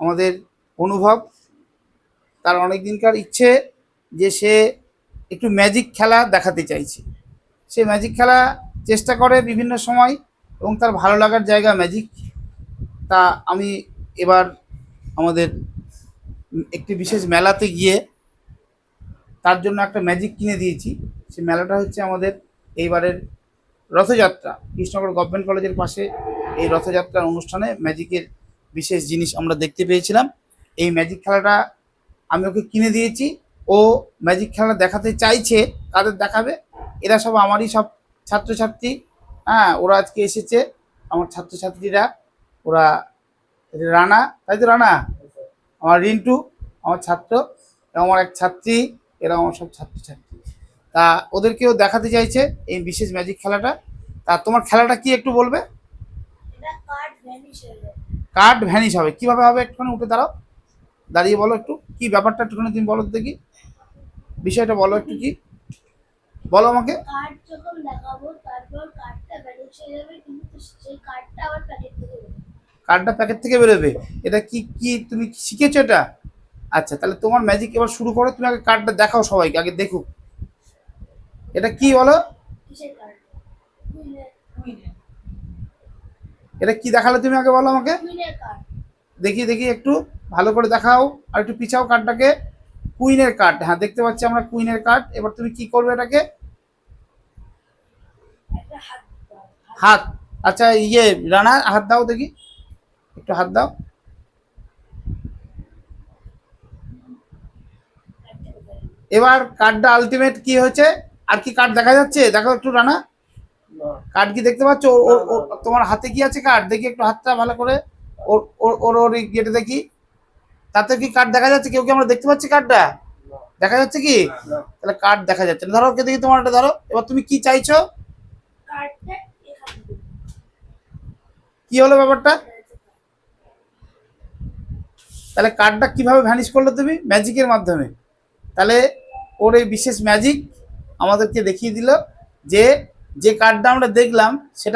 আমাদের অনুভব, তার অনেক দিনকার ইচ্ছে যে সে একটু ম্যাজিক খেলা দেখাতে চাইছে। সে ম্যাজিক খেলা চেষ্টা করে বিভিন্ন সময় এবং তার ভালো লাগার জায়গা ম্যাজিক তা আমি এবার আমাদের একটি বিশেষ মেলাতে গিয়ে তার জন্য একটা ম্যাজিক কিনে দিয়েছি। সে মেলাটা হচ্ছে আমাদের এইবারের রথযাত্রা। কৃষ্ণনগর গভর্নমেন্ট কলেজের পাশে এই রথযাত্রার অনুষ্ঠানে ম্যাজিকের বিশেষ জিনিস আমরা দেখতে পেয়েছিলাম। এই ম্যাজিক খেলাটা আমি ওকে কিনে দিয়েছি। ও ম্যাজিক খেলা দেখাতে চাইছে তাদের দেখাবে? এরা সব আমারই সব ছাত্রছাত্রী। হ্যাঁ ওরা আজকে এসেছে। আমার ছাত্রছাত্রীরা, ওরা রানা। তাই তো রানা? আমার রিন্টু, আমার ছাত্র আমার এক ছাত্রী, এরা আমার সব ছাত্রছাত্রী। তা ওদেরকেও দেখাতে চাইছে এই বিশেষ ম্যাজিক খেলাটা। তা তোমার খেলাটা কি একটু বলবে? কার্ড ভ্যানিশ হবে। কীভাবে হবে একটুখানি উঠে দাঁড়াও। দাঁড়িয়ে বলো একটু। কি ব্যাপারটা একটুখানি তুমি বলো দেখি। বিষয়টা বলো একটু কি। বলো আমাকে। কার্ড যখন দেখাবো তারপর কার্ডটা ভ্যানিশ হয়ে যাবে কিন্তু সেই কার্ডটা আবার প্যাকেট থেকে বেরোবে। কার্ডটা প্যাকেট থেকে বেরোবে। এটা কি কি তুমি শিখেছো এটা? আচ্ছা তাহলে তোমার ম্যাজিক এবার শুরু করো। তুমি আগে কার্ডটা দেখাও সবাইকে আগে দেখুক এটা কি বলো? কিসের কার্ড? এটা কি দেখালে তুমি আগে বলো আমাকে? দেখি দেখি একটু ভালো করে দেখাও। আর একটু পিছাও কার্ডটাকে। কুইনের কার্ড। হ্যাঁ দেখতে পাচ্ছি আমরা কুইনের কার্ড। এবার তুমি কি করবে এটাকে? হাত আচ্ছা ইয়ে রানা হাত দাও দেখি। একটু হাত দাও। এবার কার্ডটা আলটিমেট কি হয়েছে? আর কি কার্ড দেখা যাচ্ছে? দেখো একটু রানা। কার্ড কি দেখতে পাচ্ছ? ওর- তোমার হাতে কি আছে কার্ড? দেখি একটু হাতটা ভালো করে। ওর ওর ওর ওর গেটে দেখি। তাতে কি কার্ড দেখা যাচ্ছে? কেউ কি আমরা দেখতে পাচ্ছি কার্ডটা? দেখা যাচ্ছে কি? তাহলে কার্ড দেখা যাচ্ছে না। ধরো কে দেখি তোমার একটা ধরো। এবার তুমি কি চাইছো? কার্ডটা এখানে দেবে। কি হলো ব্যাপারটা? তাহলে কার্ডটা কীভাবে ভ্যানিশ করলে তুমি? ম্যাজিকের মাধ্যমে। তাহলে ওর এই বিশেষ ম্যাজিক আমাদেরকে দেখিয়ে দিল যে যে কার্ডটা আমরা দেখলাম সেটা